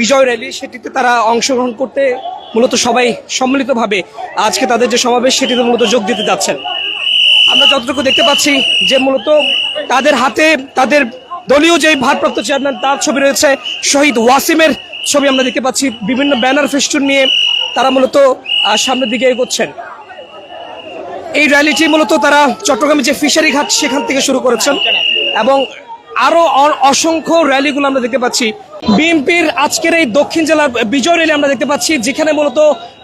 বিজয় rally, সেটিতে তারা অংশগ্রহণ করতে মূলত সবাই সম্মিলিতভাবে আজকে তাদের যে সমাবেশ, সেটিতে মূলত যোগ দিতে যাচ্ছেন। আমরা যতটুকু দেখতে পাচ্ছি যে মূলত তাদের হাতে তাদের দলীয় যে ভারপ্রাপ্ত চেয়ারম্যান, তার ছবি রয়েছে, শহীদ ওয়াসিমের ছবি আমরা দেখতে পাচ্ছি। বিভিন্ন ব্যানার ফেস্টুন নিয়ে তারা মূলত সামনের দিকে এগোচ্ছেন। এই র্যালিটি মূলত তারা চট্টগ্রামের যে ফিশারি ঘাট, সেখান থেকে শুরু করেছেন এবং আরও অ- অসংখ্য র্যালিগুলো আমরা দেখতে পাচ্ছি। বিএনপির আজকের এই দক্ষিণ জেলার বিজয় র্যালি আমরা দেখতে পাচ্ছি, যেখানে মূলত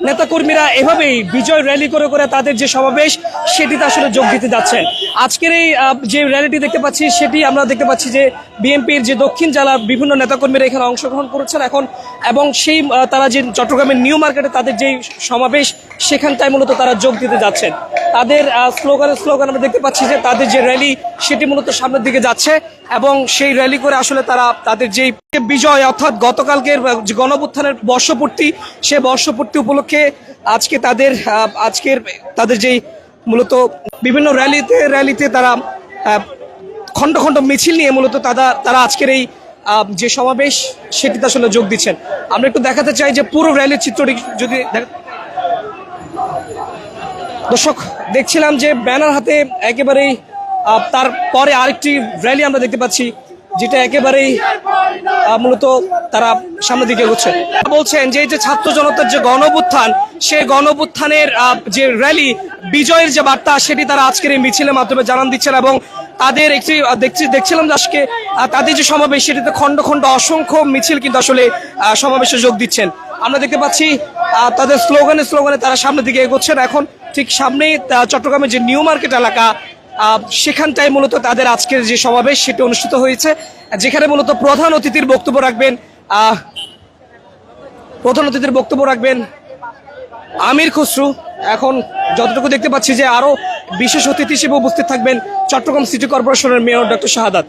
নেতাকর্মীরা এভাবেই বিজয় র্যালি করে করে তাদের যে সমাবেশ, সেটিতে আসলে যোগ দিতে যাচ্ছেন আজকের এই যে র্যালিটি দেখতে পাচ্ছি, সেটি আমরা দেখতে পাচ্ছি যে বিএনপির যে দক্ষিণ জেলার বিভিন্ন নেতাকর্মীরা এখানে অংশগ্রহণ করেছেন এখন, এবং সেই তারা যে চট্টগ্রামের নিউ মার্কেটে তাদের যেই সমাবেশ, সেখানটায় মূলত তারা যোগ দিতে যাচ্ছেন। তাদের স্লোগানের স্লোগান আমরা দেখতে পাচ্ছি যে তাদের যে র্যালি, সেটি মূলত সামনের দিকে যাচ্ছে, এবং সেই র্যালি করে আসলে তারা তাদের যেই বিজয়, অর্থাৎ গতকালকের গণপুত্থানের বর্ষপূর্তি, সে বর্ষপূর্তি উপলক্ষে আজকে তাদের আজকের তাদের যেই মূলত বিভিন্ন র্যালিতে র্যালিতে তারা খণ্ড খণ্ড মিছিল নিয়ে মূলত তারা তারা আজকের এই যে সমাবেশ, সেটিতে আসলে যোগ দিচ্ছেন। আমরা একটু দেখাতে চাই যে পুরো র্যালির চিত্রটি যদি দর্শক, দেখছিলাম যে ব্যানার হাতে একেবারেই তার পরে আরেকটি র্যালি আমরা দেখতে পাচ্ছি। যেটা একেবারেই মূলত তারা সামনের দিকে এগোচ্ছে। বলছেন যে এই যে ছাত্র জনতার যে গণবুত্থান সেই গণবুত্থানের যে র্যালি বিজয়ের যে বার্তা, সেটি তারা আজকের এই মিছিলের মাধ্যমে জানান দিচ্ছেন এবং তাদের একটি দেখছি, দেখছিলাম যে আজকে তাদের যে সমাবেশ, সেটিতে খণ্ড খণ্ড অসংখ্য মিছিল কিন্তু আসলে সমাবেশে যোগ দিচ্ছেন। আমরা দেখতে পাচ্ছি তাদের স্লোগানে স্লোগানে তারা সামনের দিকে এগোচ্ছেন। এখন ঠিক সামনেই চট্টগ্রামের যে নিউ মার্কেট এলাকা সেখানটায় মূলত তাদের আজকের যে সমাবেশ সেটি অনুষ্ঠিত হয়েছে, যেখানে মূলত প্রধান অতিথির বক্তব্য রাখবেন প্রধান অতিথির বক্তব্য রাখবেন আমির খসরু। এখন যতটুকু দেখতে পাচ্ছি যে আরও বিশেষ অতিথি হিসেবে উপস্থিত থাকবেন চট্টগ্রাম সিটি কর্পোরেশনের মেয়র ডক্টর শাহাদাত।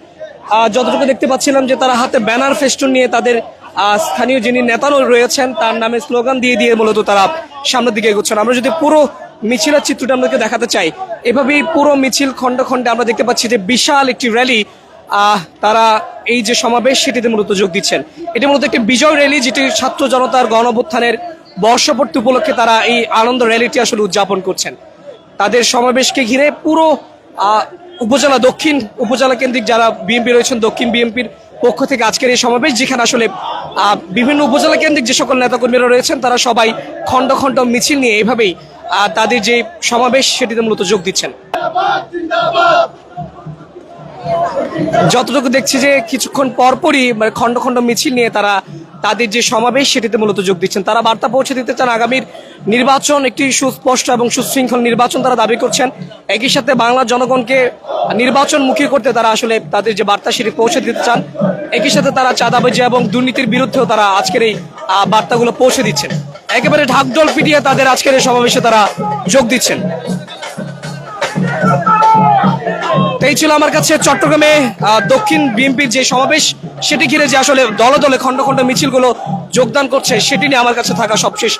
যতটুকু দেখতে পাচ্ছিলাম যে তারা হাতে ব্যানার ফেস্টুন নিয়ে তাদের স্থানীয় যিনি নেতা রয়েছেন, তার নামে স্লোগান দিয়ে দিয়ে মূলত তারা সামনের দিকে এগোচ্ছেন। আমরা যদি পুরো মিছিলের চিত্রটা আমাদেরকে দেখাতে চাই এভাবেই পুরো মিছিল খণ্ড খণ্ডে আমরা দেখতে পাচ্ছি যে বিশাল একটি র্যালি তারা এই যে সমাবেশ সেটিতে মূলত যোগ দিচ্ছেন। এটি মূলত একটি বিজয় র্যালি যেটি ছাত্র জনতার গণঅভ্যুত্থানের বর্ষপূর্তি উপলক্ষে তারা এই আনন্দ র্যালিটি আসলে উদযাপন করছেন। তাদের সমাবেশকে ঘিরে পুরো উপজেলা দক্ষিণ, উপজেলা কেন্দ্রিক যারা বিএনপি রয়েছেন, দক্ষিণ বিএনপির পক্ষ থেকে আজকের এই সমাবেশ, যেখানে আসলে বিভিন্ন উপজেলা কেন্দ্রিক যে সকল নেতাকর্মীরা রয়েছেন, তারা সবাই খণ্ড খণ্ড মিছিল নিয়ে এভাবেই তাদের যে সমাবেশ, সেটিতে মূলত যোগ দিচ্ছেন। যতটুকু দেখছি যে কিছুক্ষণ পরপরই মানে খণ্ড খণ্ড মিছিল নিয়ে তারা তাদের যে সমাবেশ, সেটিতে মূলত যোগ দিচ্ছেন। তারা বার্তা পৌঁছে দিতে চান আগামীর নির্বাচন, একটি সুস্পষ্ট এবং সুশৃঙ্খল নির্বাচন তারা দাবি করছেন। একই সাথে বাংলার জনগণকে নির্বাচন মুখী করতে তারা আসলে তাদের যে বার্তা, সেটি পৌঁছে দিতে চান। একই সাথে তারা চাঁদাবাজি এবং দুর্নীতির বিরুদ্ধেও তারা আজকের এই বার্তাগুলো পৌঁছে দিচ্ছেন। একেবারে ঢাকঢোল পিটিয়ে তাদের আজকের এই সমাবেশে তারা যোগ দিচ্ছেন। এই ছিল আমার কাছে চট্টগ্রামে দক্ষিণ বিএনপির যে সমাবেশ, সেটি ঘিরে যে আসলে দলে দলে খণ্ড খণ্ড মিছিলগুলো যোগদান করছে, সেটি নিয়ে আমার কাছে থাকা সবশেষ